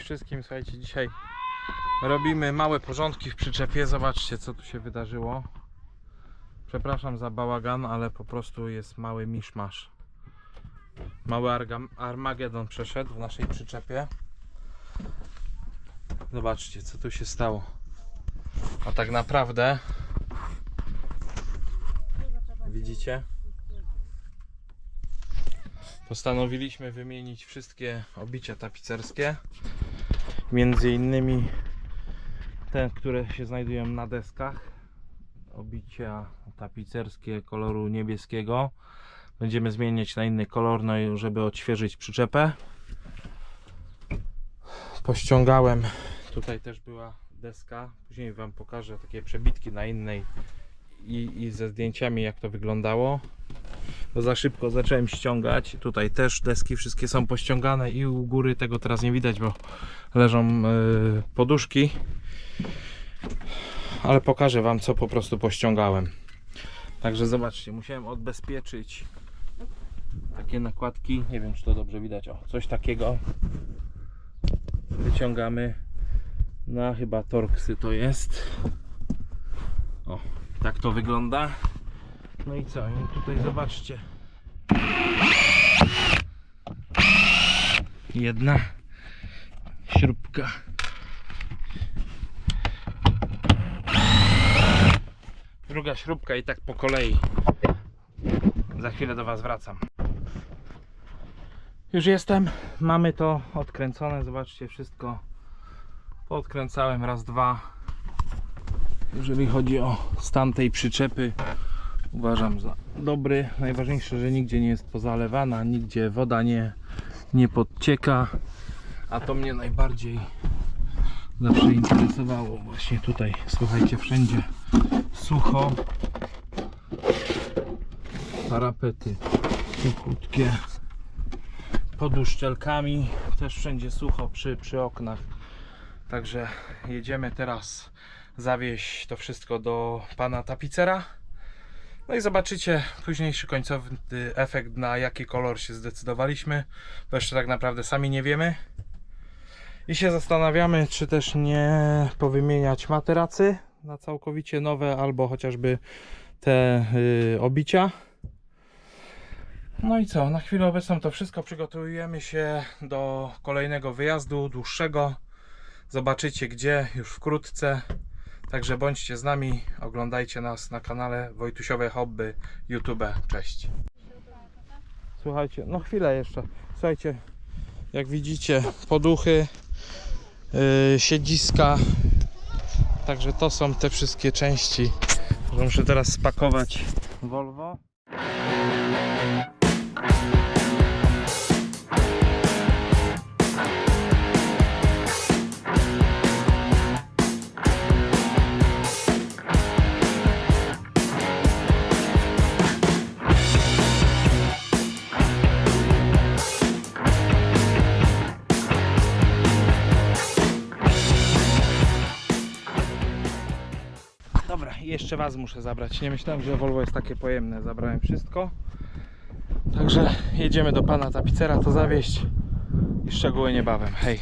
Wszystkim, słuchajcie, dzisiaj robimy małe porządki w przyczepie. Zobaczcie, co tu się wydarzyło. Przepraszam za bałagan, ale po prostu jest mały miszmasz. Mały Armagedon przeszedł w naszej przyczepie. Zobaczcie, co tu się stało. A tak naprawdę widzicie? Postanowiliśmy wymienić wszystkie obicia tapicerskie. Między innymi te, które się znajdują na deskach. Obicia tapicerskie koloru niebieskiego. Będziemy zmieniać na inny kolor, no żeby odświeżyć przyczepę. Pościągałem. Tutaj też była deska. Później Wam pokażę takie przebitki na innej i, i ze zdjęciami jak to wyglądało bo za szybko zacząłem ściągać. Tutaj też deski wszystkie są pościągane i u góry tego teraz nie widać, bo leżą yy, poduszki. Ale pokażę Wam, co po prostu pościągałem. Także zobaczcie, musiałem odbezpieczyć takie nakładki. Nie wiem, czy to dobrze widać. O, coś takiego wyciągamy na chyba torksy to jest. O, tak to wygląda. No i co? I tutaj zobaczcie. Jedna śrubka. Druga śrubka i tak po kolei. Za chwilę do Was wracam. Już jestem. Mamy to odkręcone. Zobaczcie, wszystko podkręcałem raz, dwa. Jeżeli chodzi o stan tej przyczepy, uważam za dobry. Najważniejsze, że nigdzie nie jest pozalewana, nigdzie woda nie, nie podcieka, a to mnie najbardziej zawsze interesowało. Właśnie tutaj, słuchajcie, wszędzie sucho. Parapety suchutkie. Pod uszczelkami też wszędzie sucho przy, przy oknach. Także jedziemy teraz zawieźć to wszystko do pana tapicera. No i zobaczycie późniejszy końcowy efekt, na jaki kolor się zdecydowaliśmy, bo jeszcze tak naprawdę sami nie wiemy. I się zastanawiamy, czy też nie powymieniać materacy na całkowicie nowe, albo chociażby te y, obicia. No i co, na chwilę obecną to wszystko. Przygotowujemy się do kolejnego wyjazdu, dłuższego. Zobaczycie gdzie już wkrótce. Także bądźcie z nami, oglądajcie nas na kanale Wojtusiowe Hobby YouTube. Cześć. Słuchajcie, no chwilę jeszcze. Słuchajcie, jak widzicie, poduchy, siedziska. Także to są te wszystkie części. Muszę teraz spakować Volvo. Jeszcze Was muszę zabrać. Nie myślałem, że Volvo jest takie pojemne. Zabrałem wszystko. Także jedziemy do pana tapicera to zawieść i szczegóły niebawem. Hej.